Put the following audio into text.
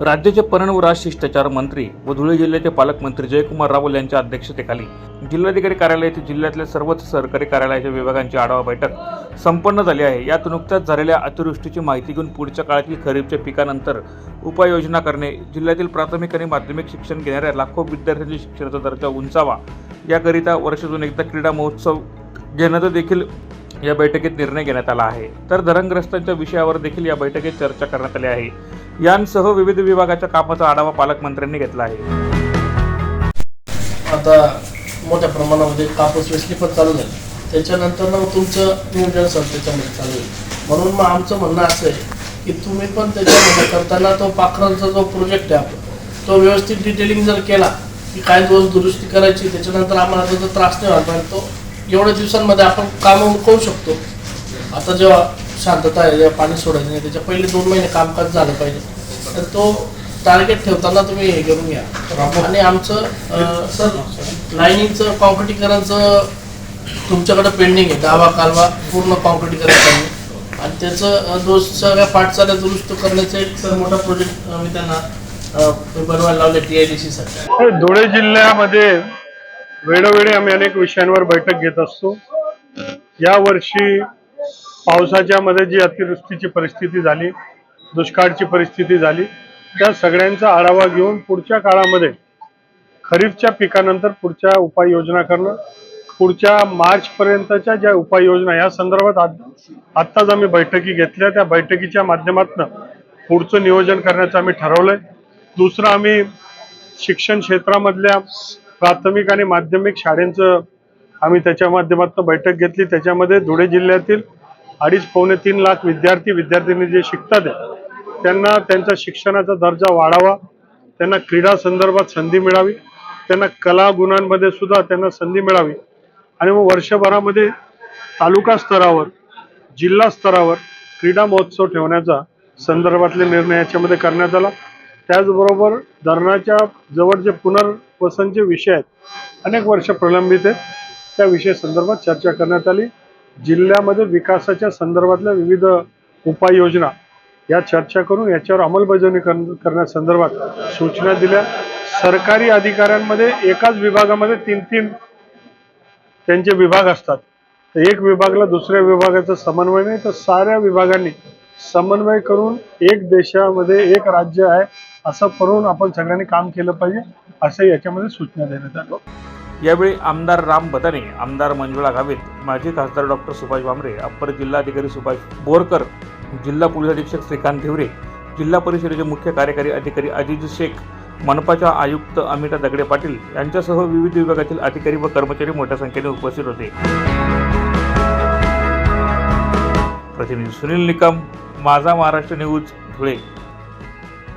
राज्याचे पणन व राज शिष्टाचार मंत्री व धुळे जिल्ह्याचे पालकमंत्री जयकुमार रावल यांच्या अध्यक्षतेखाली जिल्हाधिकारी कार्यालय येथे जिल्ह्यातल्या सर्वच सरकारी कार्यालयाच्या विभागांची आढावा बैठक संपन्न झाली आहे. यात नुकत्याच झालेल्या अतिवृष्टीची माहिती घेऊन पुढच्या काळातील खरीपच्या पिकानंतर उपाययोजना करणे जिल्ह्यातील प्राथमिक आणि माध्यमिक शिक्षण घेणाऱ्या लाखो विद्यार्थ्यांच्या शिक्षणाचा दर्जा उंचावा याकरिता वर्षातून एकदा क्रीडा महोत्सव घेण्याचा देखील या बैठकीत निर्णय घेण्यात आला आहे. तर धरणग्रस्तांच्या विषयावर देखील या बैठकीत चर्चा करण्यात आली आहे. यांसह विविध विभागाच्या कामाचा आढावा पालकमंत्र्यांनी घेतला आहे. आता मोठ्या प्रमाणामध्ये कापूस वेचणी पण चालू झाली. त्याच्यानंतर मग तुमचं नियोजन संस्थेच्यामध्ये त्याच्यामध्ये चालू आहे. म्हणून मग आमचं म्हणणं असं आहे की तुम्ही पण त्याच्यामध्ये करताना तो पाखरांचा जो प्रोजेक्ट आहे तो व्यवस्थित डिटेलिंग जर केला की काय दोष दुरुस्ती करायची त्याच्यानंतर आम्हाला त्याचा त्रास नाही व्हायला तो एवढ्या दिवसांमध्ये आपण कामं करू शकतो. आता जेव्हा शांतता आहे जेव्हा पाणी सोडायचं नाही. त्याच्या पहिले दोन महिने कामकाज झालं पाहिजे. तर तो टार्गेट ठेवताना तुम्ही हे करून घ्या. आणि आमचं सर लाईनिंगचं कॉन्क्रिटीकरणचं तुमच्याकडे पेंडिंग आहे. दावा कालवा पूर्ण कॉन्क्रिटीकरण करणे आणि त्याचं दोष सगळ्या पाठचाल्या दुरुस्त करण्याचं एक सर मोठा प्रोजेक्ट मी त्यांना बनवायला लावले टी आय डी सीसाठी धुळे जिल्ह्यामध्ये वेळोवेळी आम्ही अनेक विषयांवर बैठक घेत असतो. या वर्षी पावसाच्या मध्ये जी अतिवृष्टीची परिस्थिती झाली दुष्काळची परिस्थिती झाली त्या सगळ्यांचा आढावा घेऊन पुढच्या काळामध्ये खरीपच्या पिकानंतर पुढच्या उपाययोजना करणं पुढच्या मार्च पर्यंतच्या ज्या उपाययोजना या संदर्भात आत्ताच आम्ही बैठकी घेतल्या त्या बैठकीच्या माध्यमातून पुढचं नियोजन करण्याचं आम्ही ठरवलंय. दुसरं आम्ही शिक्षण क्षेत्रामधल्या प्राथमिक आणि माध्यमिक शाळेंचं आम्ही त्याच्या माध्यमातून बैठक घेतली. त्याच्यामध्ये धुळे जिल्ह्यातील अडीच पावणे तीन लाख विद्यार्थी विद्यार्थिनी जे शिकतात आहे, त्यांना त्यांचा शिक्षणाचा दर्जा वाढावा त्यांना क्रीडा संदर्भात संधी मिळावी त्यांना कला गुणांमध्ये सुद्धा त्यांना संधी मिळावी. आणि मग वर्षभरामध्ये तालुका स्तरावर जिल्हा स्तरावर क्रीडा महोत्सव ठेवण्याचा संदर्भातले निर्णय याच्यामध्ये करण्यात आला. त्याचबरोबर धरणाच्या जवळ जे पुनर्वसनचे विषय आहेत अनेक वर्ष प्रलंबित आहेत त्या विषय संदर्भात चर्चा करण्यात आली. जिल्ह्यामध्ये विकासाच्या संदर्भातल्या विविध उपाययोजना या चर्चा करून याच्यावर अंमलबजावणी करण्या- करण्यासंदर्भात सूचना दिल्या. सरकारी अधिकाऱ्यांमध्ये एकाच विभागामध्ये तीन तीन त्यांचे विभाग असतात. तर एक विभागला दुसऱ्या विभागाचा समन्वय नाही तर साऱ्या विभागांनी समन्वय करून एक देशामध्ये एक राज्य आहे असं करून आपण सगळ्यांनी काम केलं पाहिजे असं याच्यामध्ये सूचना देण्यात आलं. यावेळी आमदार राम बदाने आमदार मंजुळा गावित माजी खासदार डॉक्टर सुभाष भामरे अप्पर जिल्हाधिकारी सुभाष बोरकर जिल्हा पोलीस अधीक्षक श्रीकांत धिवरे जिल्हा परिषदेचे मुख्य कार्यकारी अधिकारी अजिज शेख मनपाच्या आयुक्त अमिता दगडे पाटील यांच्यासह विविध विभागातील अधिकारी व कर्मचारी मोठ्या संख्येने उपस्थित होते. प्रतिनिधी सुनील निकम माझा महाराष्ट्र न्यूज धुळे.